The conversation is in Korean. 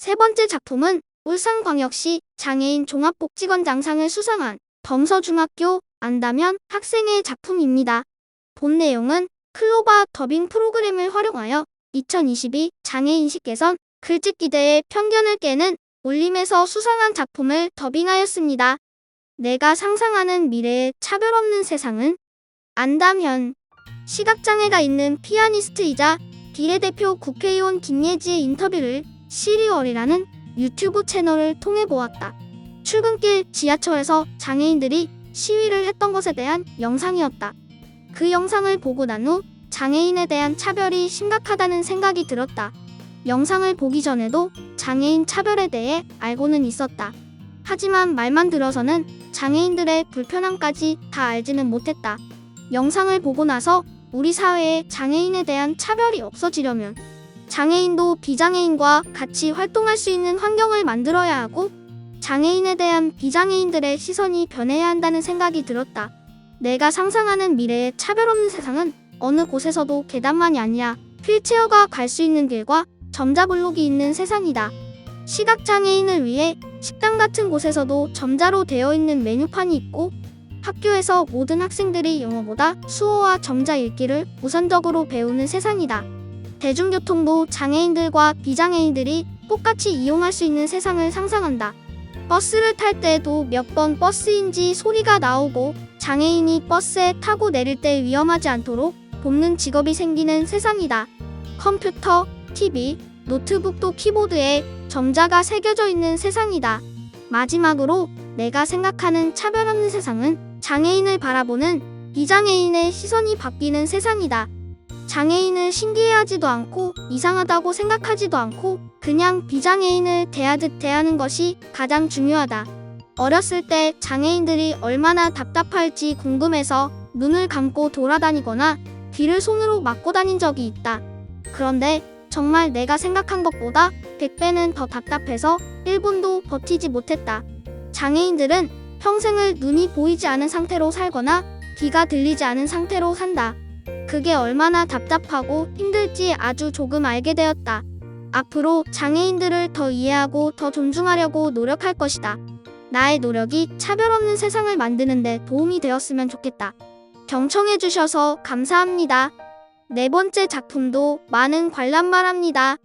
세 번째 작품은 울산광역시 장애인 종합복지관 장상을 수상한 덤서중학교 안다면 학생의 작품입니다. 본 내용은 클로바 더빙 프로그램을 활용하여 2022 장애인식 개선 글짓기 대회 편견을 깨는 올림에서 수상한 작품을 더빙하였습니다. 내가 상상하는 미래의 차별 없는 세상은 안담현 시각장애가 있는 피아니스트이자 비례대표 국회의원 김예지의 인터뷰를 시리얼이라는 유튜브 채널을 통해 보았다. 출근길 지하철에서 장애인들이 시위를 했던 것에 대한 영상이었다. 그 영상을 보고 난 후 장애인에 대한 차별이 심각하다는 생각이 들었다. 영상을 보기 전에도 장애인 차별에 대해 알고는 있었다. 하지만 말만 들어서는 장애인들의 불편함까지 다 알지는 못했다. 영상을 보고 나서 우리 사회에 장애인에 대한 차별이 없어지려면 장애인도 비장애인과 같이 활동할 수 있는 환경을 만들어야 하고 장애인에 대한 비장애인들의 시선이 변해야 한다는 생각이 들었다. 내가 상상하는 미래의 차별 없는 세상은 어느 곳에서도 계단만이 아니라 휠체어가 갈 수 있는 길과 점자블록이 있는 세상이다. 시각장애인을 위해 식당 같은 곳에서도 점자로 되어 있는 메뉴판이 있고 학교에서 모든 학생들이 영어보다 수어와 점자 읽기를 우선적으로 배우는 세상이다. 대중교통도 장애인들과 비장애인들이 똑같이 이용할 수 있는 세상을 상상한다. 버스를 탈 때에도 몇 번 버스인지 소리가 나오고 장애인이 버스에 타고 내릴 때 위험하지 않도록 돕는 직업이 생기는 세상이다. 컴퓨터, TV, 노트북도 키보드에 점자가 새겨져 있는 세상이다. 마지막으로 내가 생각하는 차별 없는 세상은 장애인을 바라보는 비장애인의 시선이 바뀌는 세상이다. 장애인을 신기해하지도 않고 이상하다고 생각하지도 않고 그냥 비장애인을 대하듯 대하는 것이 가장 중요하다. 어렸을 때 장애인들이 얼마나 답답할지 궁금해서 눈을 감고 돌아다니거나 귀를 손으로 막고 다닌 적이 있다. 그런데 정말 내가 생각한 것보다 100배는 더 답답해서 1분도 버티지 못했다. 장애인들은 평생을 눈이 보이지 않은 상태로 살거나 귀가 들리지 않은 상태로 산다. 그게 얼마나 답답하고 힘들지 아주 조금 알게 되었다. 앞으로 장애인들을 더 이해하고 더 존중하려고 노력할 것이다. 나의 노력이 차별 없는 세상을 만드는데 도움이 되었으면 좋겠다. 경청해 주셔서 감사합니다. 네 번째 작품도 많은 관람 바랍니다.